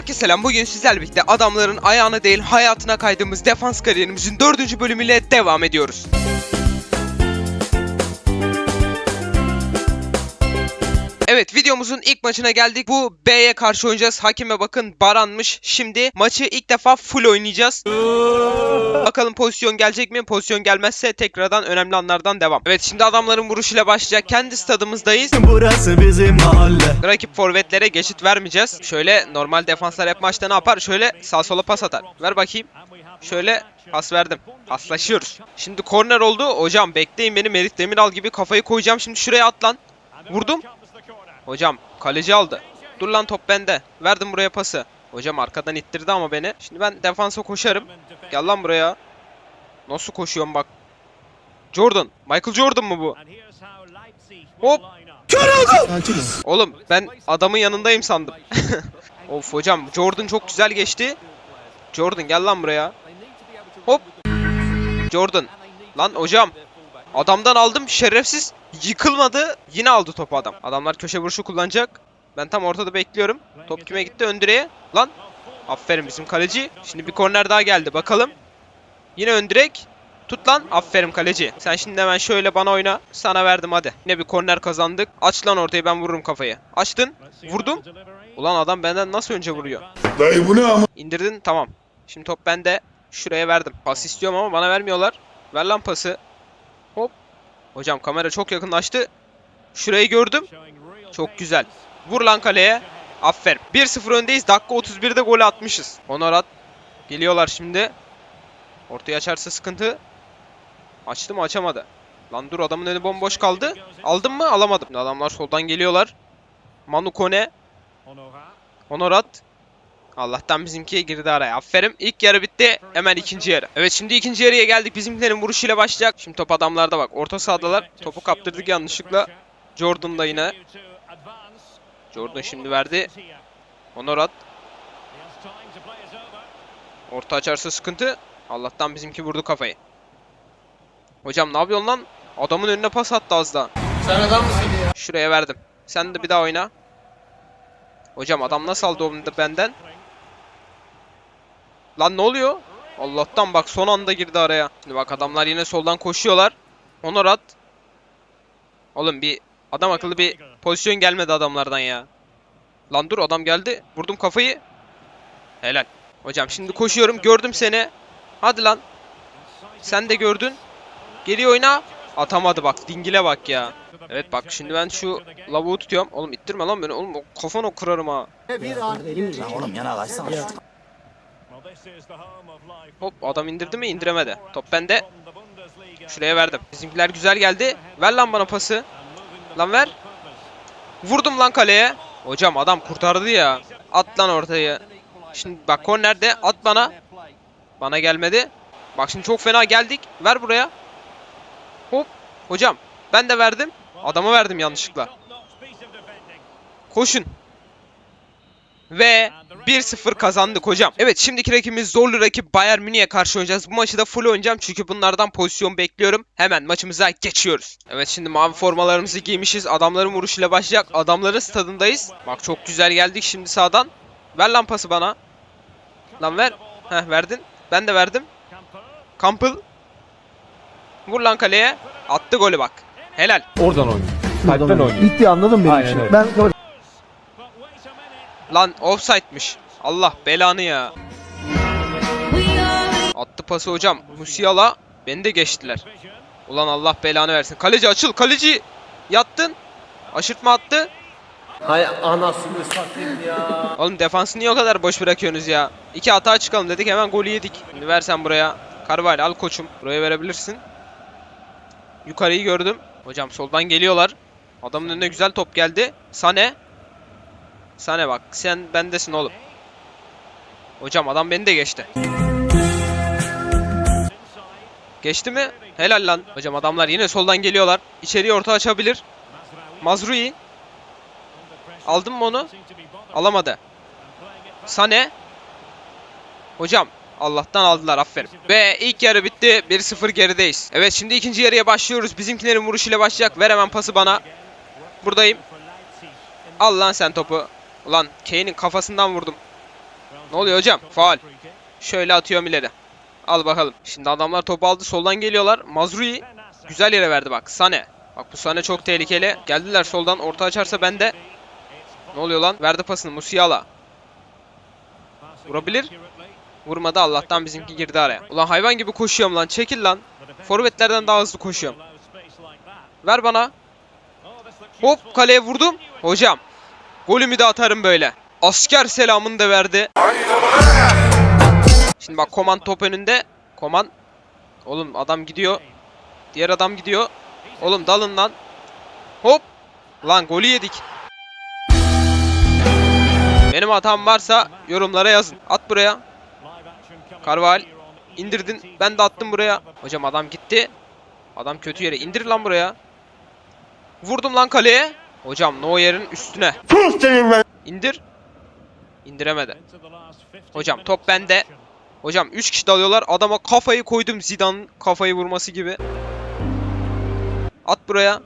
Herkese selam. Bugün sizlerle birlikte adamların ayağına değil hayatına kaydığımız defans kariyerimizin dördüncü bölümüyle devam ediyoruz. Evet videomuzun ilk maçına geldik. Bu B'ye karşı oynayacağız. Hakime bakın Baran'mış. Şimdi maçı ilk defa full oynayacağız. Bakalım pozisyon gelecek mi? Pozisyon gelmezse tekrardan önemli anlardan devam. Evet şimdi adamların vuruşuyla başlayacak. Kendi stadımızdayız. Burası bizim mahalle. Rakip forvetlere geçit vermeyeceğiz. Şöyle normal defanslar hep maçta ne yapar? Şöyle sağ sola pas atar. Ver bakayım. Şöyle pas verdim. Paslaşıyoruz. Şimdi korner oldu. Hocam bekleyin beni Merit Demiral gibi kafayı koyacağım. Şimdi şuraya at lan. Vurdum. Hocam kaleci aldı. Dur lan top bende. Verdim buraya pası. Hocam arkadan ittirdi ama beni. Şimdi ben defansa koşarım. Gel lan buraya. Nasıl koşuyorum bak. Jordan. Michael Jordan mı bu? Hop. Oğlum ben adamın yanındayım sandım. of hocam Jordan çok güzel geçti. Jordan gel lan buraya. Hop. Jordan. Lan hocam. Adamdan aldım şerefsiz. Yıkılmadı. Yine aldı topu adam. Adamlar köşe vuruşu kullanacak. Ben tam ortada bekliyorum. Top kime gitti? Ön direğe. Lan. Aferin bizim kaleci. Şimdi bir korner daha geldi. Bakalım. Yine ön direk. Tut lan. Aferin kaleci. Sen şimdi hemen şöyle bana oyna. Sana verdim hadi. Yine bir korner kazandık. Aç lan ortayı ben vururum kafayı. Açtın. Vurdum. Ulan adam benden nasıl önce vuruyor? Dayı bu ne ama? İndirdin tamam. Şimdi top bende. Şuraya verdim. Pas istiyorum ama bana vermiyorlar. Ver lan pası. Hop. Hocam kamera çok yakınlaştı. Şurayı gördüm. Çok güzel. Vur lan kaleye. Aferin. 1-0 öndeyiz. Dakika 31'de gol atmışız. Onorat. Geliyorlar şimdi. Ortaya açarsa sıkıntı. Açtı mı açamadı. Lan dur adamın önü bomboş kaldı. Aldım mı alamadım. Adamlar soldan geliyorlar. Manu Kone. Honorat. Allah'tan bizimki girdi araya. Aferin. İlk yarı bitti. Hemen ikinci yarı. Evet şimdi ikinci yarıya geldik. Bizimkilerin vuruşuyla başlayacak. Şimdi top adamlarda bak. Orta sahadalar. Topu kaptırdık yanlışlıkla. Jordan da yine. Jordan şimdi verdi. Honorat. Orta açarsa sıkıntı. Allah'tan bizimki vurdu kafayı. Hocam ne yapıyorsun lan? Adamın önüne pas attı az daha. Sen adam mısın ya? Şuraya verdim. Sen de bir daha oyna. Hocam adam nasıl aldı onu da benden? Lan ne oluyor? Allah'tan bak son anda girdi araya. Şimdi bak adamlar yine soldan koşuyorlar. Honorat. Oğlum bir adam akıllı bir pozisyon gelmedi adamlardan ya. Lan dur adam geldi. Vurdum kafayı. Helal. Hocam şimdi koşuyorum. Gördüm seni. Hadi lan. Sen de gördün. Geri oyna. Atamadı bak. Dingile bak ya. Evet bak şimdi ben şu lavuğu tutuyorum. Oğlum ittirme lan beni. Oğlum o kafana kırarım ha. Oğlum yana kaçsana. Hop adam indirdi mi? İndiremedi. Top bende. Şuraya verdim. Bizimkiler güzel geldi. Ver lan bana pası. Lan ver. Vurdum lan kaleye. Hocam adam kurtardı ya. At lan ortayı. Şimdi bak kornerde at bana. Bana gelmedi. Bak şimdi çok fena geldik. Ver buraya. Hop. Hocam ben de verdim. Adama verdim yanlışlıkla. Koşun. Ve 1-0 kazandık hocam. Evet şimdiki rakibimiz zorlu rakip Bayern Münih'e karşı oynayacağız. Bu maçı da full oynayacağım çünkü bunlardan pozisyon bekliyorum. Hemen maçımıza geçiyoruz. Evet şimdi mavi formalarımızı giymişiz. Adamların vuruşuyla başlayacak. Adamların stadındayız. Bak çok güzel geldik şimdi sağdan. Ver lan pası bana. Lan ver. Heh verdin. Ben de verdim. Campbell. Vur lan kaleye. Attı golü bak. Helal. Oradan oynuyor. Kalpten oynuyor. Bitti anladın mı benim Aynen işimi? öyle. Ben Lan offside'miş. Allah belanı ya. Attı pası hocam. Musiala. Beni de geçtiler. Ulan Allah belanı versin. Kaleci açıl. Kaleci. Yattın. Aşırtma attı. Hay anasını satayım ya. Oğlum defansı niye o kadar boş bırakıyorsunuz ya? İki hata çıkalım dedik hemen golü yedik. Şimdi versen buraya. Carvalho al koçum. Buraya verebilirsin. Yukarıyı gördüm. Hocam soldan geliyorlar. Adamın önüne güzel top geldi. Sane. Sane bak sen bendesin oğlum. Hocam adam beni de geçti. Geçti mi? Helal lan. Hocam adamlar yine soldan geliyorlar. İçeriye orta açabilir. Mazrui. Aldın mı onu? Alamadı. Sane. Hocam Allah'tan aldılar aferin. Ve ilk yarı bitti. 1-0 gerideyiz. Evet şimdi ikinci yarıya başlıyoruz. Bizimkilerin vuruşuyla başlayacak. Ver hemen pası bana. Buradayım. Al lan sen topu. Ulan Kane'in kafasından vurdum. Ne oluyor hocam? Faal. Şöyle atıyorum ileri. Al bakalım. Şimdi adamlar topu aldı. Soldan geliyorlar. Mazrui güzel yere verdi bak. Sane. Bak bu Sane çok tehlikeli. Geldiler soldan. Orta açarsa ben de. Ne oluyor lan? Verdi pasını. Musiala. Vurabilir. Vurmadı Allah'tan bizimki girdi araya. Ulan hayvan gibi koşuyorum lan. Çekil lan. Forvetlerden daha hızlı koşuyorum. Ver bana. Hop kaleye vurdum. Hocam. Golümü de atarım böyle. Asker selamını da verdi. Şimdi bak Koman top önünde. Koman. Oğlum adam gidiyor. Diğer adam gidiyor. Oğlum dalın lan. Hop. Lan golü yedik. Benim hatam varsa yorumlara yazın. At buraya. Karval. indirdin. Ben de attım buraya. Hocam adam gitti. Adam kötü yere. İndir lan buraya. Vurdum lan kaleye. Hocam Neuer'in üstüne. İndir. İndiremedi. Hocam top bende. Hocam 3 kişi dalıyorlar. Adama kafayı koydum Zidane'ın kafayı vurması gibi. At buraya.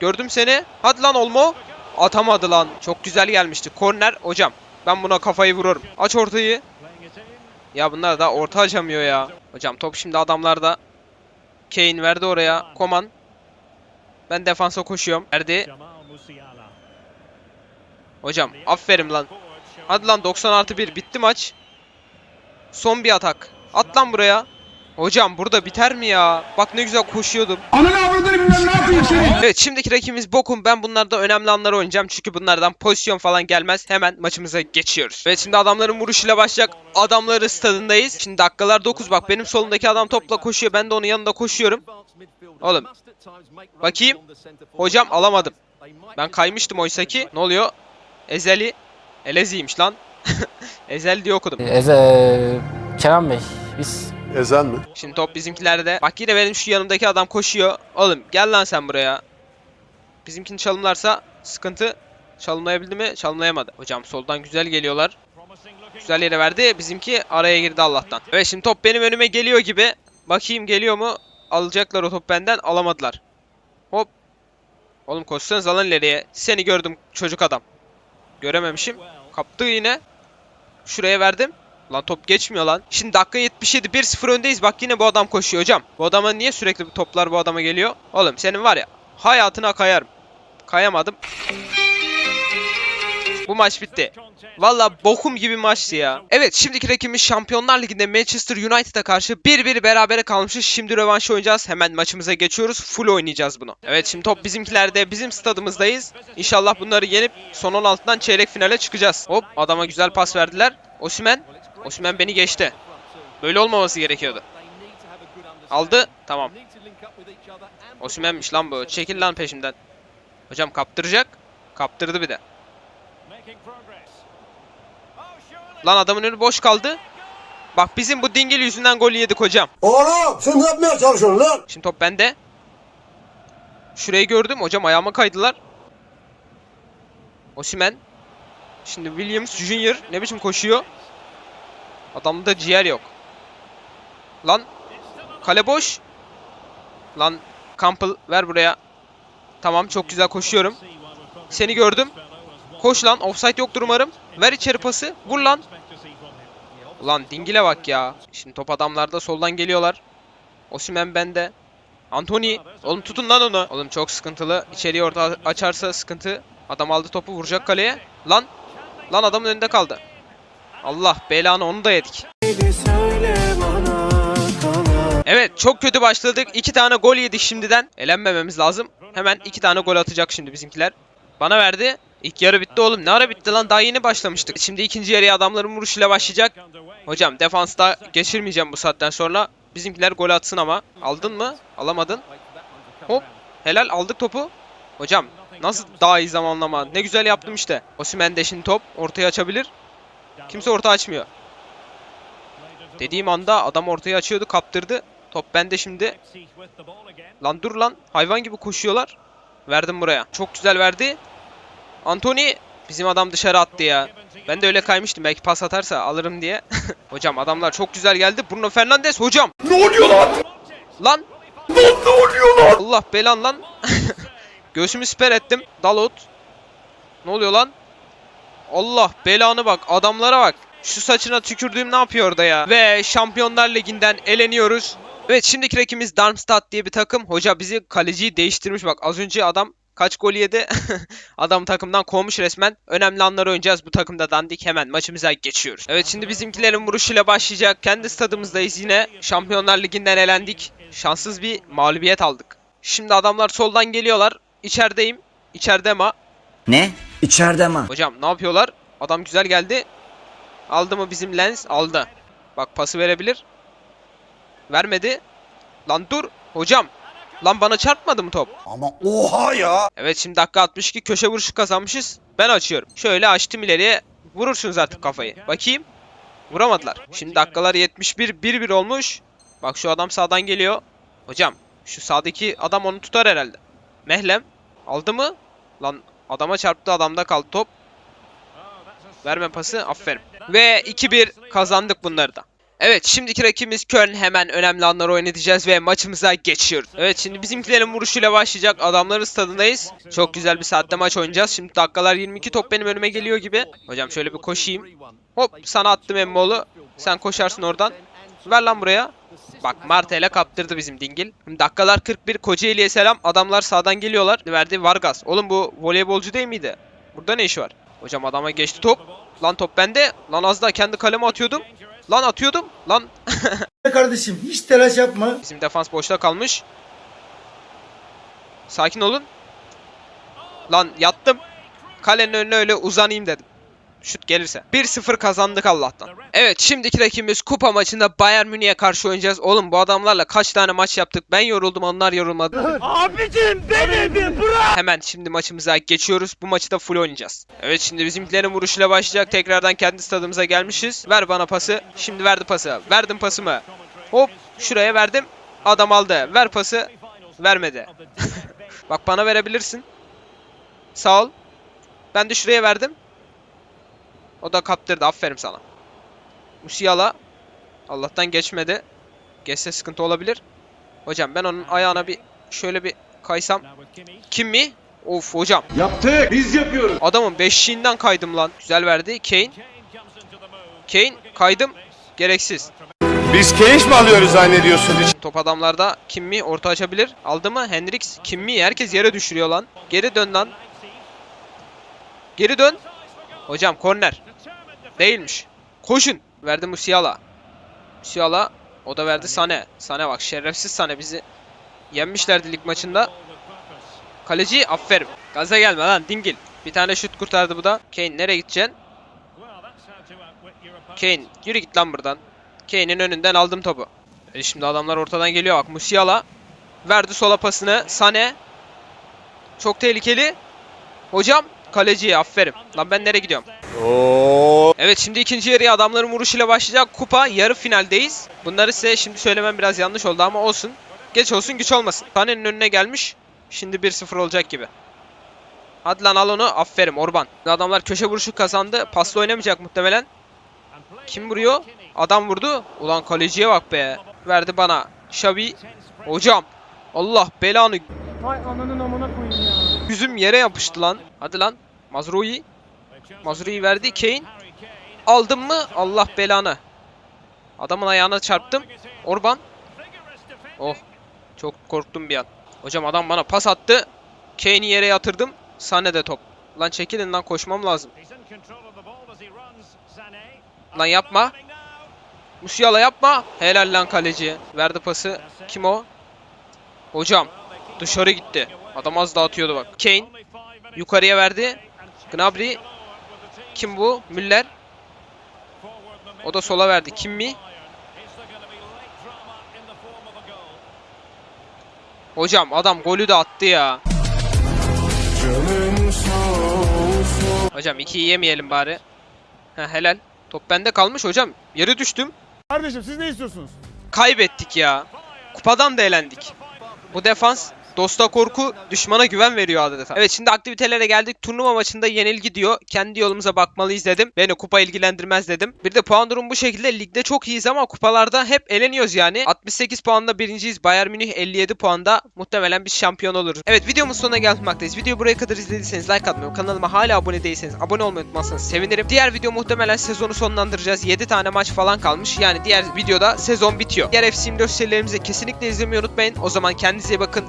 Gördüm seni. Hadi lan Olmo. Atamadı lan. Çok güzel gelmişti. Korner. Hocam ben buna kafayı vururum. Aç ortayı. Ya bunlar da orta açamıyor ya. Hocam top şimdi adamlarda. Kane verdi oraya. Koman. Ben defansa koşuyorum. Verdi. Hocam aferin lan. Hadi lan 90 artı 1 bitti maç. Son bir atak. At lan buraya. Hocam burada biter mi ya? Bak ne güzel koşuyordum. Ananı avradını bilmem ne yapayım seni. Evet şimdiki rakibimiz Bokum. Ben bunlarda önemli anları oynayacağım. Çünkü bunlardan pozisyon falan gelmez. Hemen maçımıza geçiyoruz. Evet şimdi adamların vuruşuyla başlayacak. Adamları stadındayız. Şimdi dakikalar 9 bak benim solumdaki adam topla koşuyor. Ben de onun yanında koşuyorum. Oğlum. Bakayım. Hocam alamadım. Ben kaymıştım oysa ki. Ne oluyor? Ezeli. Elezi'ymiş lan. Ezel diye okudum. Eze Kerem Bey biz Ezel mi? Şimdi top bizimkilerde. Bak yine benim şu yanımdaki adam koşuyor. Oğlum gel lan sen buraya. Bizimkini çalımlarsa sıkıntı. Çalımlayabildi mi? Çalımlayamadı. Hocam soldan güzel geliyorlar. Güzel yere verdi. Bizimki araya girdi Allah'tan. Evet şimdi top benim önüme geliyor gibi. Bakayım geliyor mu? Alacaklar o top benden. Alamadılar. Hop. Oğlum koşsanız alın ileriye. Seni gördüm çocuk adam. Görememişim. Kaptı yine. Şuraya verdim. Lan top geçmiyor lan. Şimdi dakika 77 1-0 öndeyiz. Bak yine bu adam koşuyor hocam. Bu adama niye sürekli bu toplar bu adama geliyor? Oğlum senin var ya hayatına kayarım. Kayamadım. Bu maç bitti. Valla bokum gibi maçtı ya. Evet şimdiki rakibimiz Şampiyonlar Ligi'nde Manchester United'a karşı 1-1 berabere kalmışız. Şimdi rövanş oynayacağız. Hemen maçımıza geçiyoruz. Full oynayacağız bunu. Evet şimdi top bizimkilerde. Bizim stadımızdayız. İnşallah bunları yenip son 16'dan çeyrek finale çıkacağız. Hop adama güzel pas verdiler. Osimhen. Osimhen beni geçti. Böyle olmaması gerekiyordu. Aldı. Tamam. Osimhen'miş lan bu. Çekil lan peşimden. Hocam kaptıracak. Kaptırdı bir de. Lan adamın önü boş kaldı. Bak bizim bu dingil yüzünden gol yedik hocam. Oğlum sen ne yapmaya çalışıyorsun lan? Şimdi top bende. Şurayı gördüm. Hocam ayağıma kaydılar. Osimhen. Şimdi Williams Junior ne biçim koşuyor? Adamda ciğer yok. Lan. Kale boş. Lan Campbell ver buraya. Tamam çok güzel koşuyorum. Seni gördüm. Koş lan. Offside yoktur umarım. Ver içeri pası. Vur lan. Ulan dingile bak ya. Şimdi top adamlarda soldan geliyorlar. Osimhen bende. Anthony. Oğlum tutun lan onu. Oğlum çok sıkıntılı. İçeriye orta açarsa sıkıntı. Adam aldı topu vuracak kaleye. Lan. Lan adamın önünde kaldı. Allah belanı onu da yedik. Evet çok kötü başladık. İki tane gol yedik şimdiden. Elenmememiz lazım. Hemen iki tane gol atacak şimdi bizimkiler. Bana verdi. İlk yarı bitti oğlum. Ne ara bitti lan? Daha yeni başlamıştık. Şimdi ikinci yarıya adamların vuruşuyla başlayacak. Hocam defansta geçirmeyeceğim bu saatten sonra. Bizimkiler gol atsın ama. Aldın mı? Alamadın. Hop. Helal aldık topu. Hocam nasıl daha iyi zamanlama. Ne güzel yaptım işte. Osimhen de şimdi top ortaya açabilir. Kimse orta açmıyor. Dediğim anda adam ortaya açıyordu kaptırdı. Top bende şimdi. Lan dur lan. Hayvan gibi koşuyorlar. Verdim buraya. Çok güzel verdi. Anthony bizim adam dışarı attı ya. Ben de öyle kaymıştım. Belki pas atarsa alırım diye. hocam adamlar çok güzel geldi. Bruno Fernandes hocam. Ne oluyor lan? Lan. Ne oluyor lan? Allah belan lan. Göğsümü siper ettim. Dalot. Ne oluyor lan? Allah belanı bak adamlara bak. Şu saçına tükürdüğüm ne yapıyor orada ya? Ve Şampiyonlar Ligi'nden eleniyoruz. Evet şimdiki rakibimiz Darmstadt diye bir takım. Hoca bizi kaleciyi değiştirmiş bak. Az önce adam kaç gol yedi? adam takımdan kovmuş resmen. Önemli anları oynayacağız. Bu takımda dandik. Hemen maçımıza geçiyoruz. Evet şimdi bizimkilerin vuruşuyla başlayacak. Kendi stadımızdayız yine. Şampiyonlar Ligi'nden elendik. Şanssız bir mağlubiyet aldık. Şimdi adamlar soldan geliyorlar. İçerideyim. İçeride ma. Ne? İçeride mi? Hocam ne yapıyorlar? Adam güzel geldi. Aldı mı bizim lens? Aldı. Bak pası verebilir. Vermedi. Lan dur. Hocam. Lan bana çarpmadı mı top? Ama oha ya. Evet şimdi dakika 62 köşe vuruşu kazanmışız. Ben açıyorum. Şöyle açtım ileriye. Vurursunuz artık kafayı. Bakayım. Vuramadılar. Şimdi dakikalar 71 1-1 olmuş. Bak şu adam sağdan geliyor. Hocam şu sağdaki adam onu tutar herhalde. Mehlem aldı mı? Lan adama çarptı adamda kaldı top. Verme pası aferin. Ve 2-1 kazandık bunları da. Evet şimdiki rakibimiz Köln hemen önemli anları oynatacağız ve maçımıza geçiyoruz. Evet şimdi bizimkilerin vuruşuyla başlayacak adamların stadındayız. Çok güzel bir saatte maç oynayacağız. Şimdi dakikalar 22 top benim önüme geliyor gibi. Hocam şöyle bir koşayım. Hop sana attım Emmoğlu. Sen koşarsın oradan. Ver lan buraya. Bak Martel'e kaptırdı bizim dingil. Şimdi dakikalar 41 Kocaeli'ye selam. Adamlar sağdan geliyorlar. Verdi Vargas. Oğlum bu voleybolcu değil miydi? Burada ne işi var? Hocam adama geçti top. Lan top bende. Lan az daha kendi kaleme atıyordum. Lan atıyordum. Lan Kardeşim hiç telaş yapma. bizim defans boşta kalmış. Sakin olun. Lan yattım. Kalenin önüne öyle uzanayım dedim. Şut gelirse. 1-0 kazandık Allah'tan. Evet şimdiki rakibimiz kupa maçında Bayern Münih'e karşı oynayacağız. Oğlum bu adamlarla kaç tane maç yaptık. Ben yoruldum onlar yorulmadı. Abicim beni bir bırak. Hemen şimdi maçımıza geçiyoruz. Bu maçı da full oynayacağız. Evet şimdi bizimkilerin vuruşuyla başlayacak. Tekrardan kendi stadımıza gelmişiz. Ver bana pası. Şimdi verdi pası. Verdim pasımı. Hop şuraya verdim. Adam aldı. Ver pası. Vermedi. Bak bana verebilirsin. Sağ ol. Ben de şuraya verdim. O da kaptırdı. Aferin sana. Musiala. Allah'tan geçmedi. Geçse sıkıntı olabilir. Hocam ben onun ayağına bir şöyle bir kaysam. Kim mi? Of hocam. Yaptık. Biz yapıyoruz. Adamın beşiğinden kaydım lan. Güzel verdi. Kane. Kane kaydım. Gereksiz. Biz keyif mi alıyoruz zannediyorsun? Top adamlarda kim mi orta açabilir? Aldı mı? Hendrix kim mi? Herkes yere düşürüyor lan. Geri dön lan. Geri dön. Hocam korner. Değilmiş. Koşun. Verdi Musiala. Musiala o da verdi Sane. Sane bak şerefsiz Sane bizi yenmişlerdi lig maçında. Kaleci aferin. Gaza gelme lan dingil. Bir tane şut kurtardı bu da. Kane nereye gideceksin? Kane yürü git lan buradan. Kane'in önünden aldım topu. E şimdi adamlar ortadan geliyor bak. Musiala verdi sola pasını. Sane. Çok tehlikeli. Hocam kaleciye aferin. Lan ben nereye gidiyorum? Evet şimdi ikinci yarıya adamların vuruşuyla başlayacak. Kupa yarı finaldeyiz. Bunları size şimdi söylemem biraz yanlış oldu ama olsun. Geç olsun güç olmasın. Sane'nin önüne gelmiş. Şimdi 1-0 olacak gibi. Hadi lan al onu. Aferin Orban. Adamlar köşe vuruşu kazandı. Pasla oynamayacak muhtemelen. Kim vuruyor? Adam vurdu. Ulan kaleciye bak be. Verdi bana. Xavi. Hocam. Allah belanı. Hay ananın amına koyayım ya. Yüzüm yere yapıştı lan. Hadi lan. Mazrui. Mazrui verdi. Kane. Aldım mı? Allah belanı. Adamın ayağına çarptım. Orban. Oh. Çok korktum bir an. Hocam adam bana pas attı. Kane'i yere yatırdım. Sane de top. Lan çekilin lan koşmam lazım. Lan yapma. Musiala yapma. Helal lan kaleci. Verdi pası. Kim o? Hocam. Dışarı gitti. Adam az daha atıyordu bak. Kane. Yukarıya verdi. Gnabry. Kim bu? Müller. O da sola verdi. Kim mi? Hocam adam golü de attı ya. Hocam 2'yi yemeyelim bari. Ha, helal. Top bende kalmış hocam. Yere düştüm. Kardeşim siz ne istiyorsunuz? Kaybettik ya. Kupadan da elendik. Bu defans Dosta korku, düşmana güven veriyor adeta. Evet şimdi aktivitelere geldik. Turnuva maçında yenilgi diyor. Kendi yolumuza bakmalıyız dedim. Beni kupa ilgilendirmez dedim. Bir de puan durum bu şekilde. Ligde çok iyiyiz ama kupalarda hep eleniyoruz yani. 68 puanla birinciyiz. Bayern Münih 57 puanda. Muhtemelen biz şampiyon oluruz. Evet videomuz sonuna gelmekteyiz. Videoyu buraya kadar izlediyseniz like atmayı, kanalıma hala abone değilseniz abone olmayı unutmazsanız sevinirim. Diğer video muhtemelen sezonu sonlandıracağız. 7 tane maç falan kalmış. Yani diğer videoda sezon bitiyor. Diğer FC24 serilerimizi kesinlikle izlemeyi unutmayın. O zaman kendinize bakın.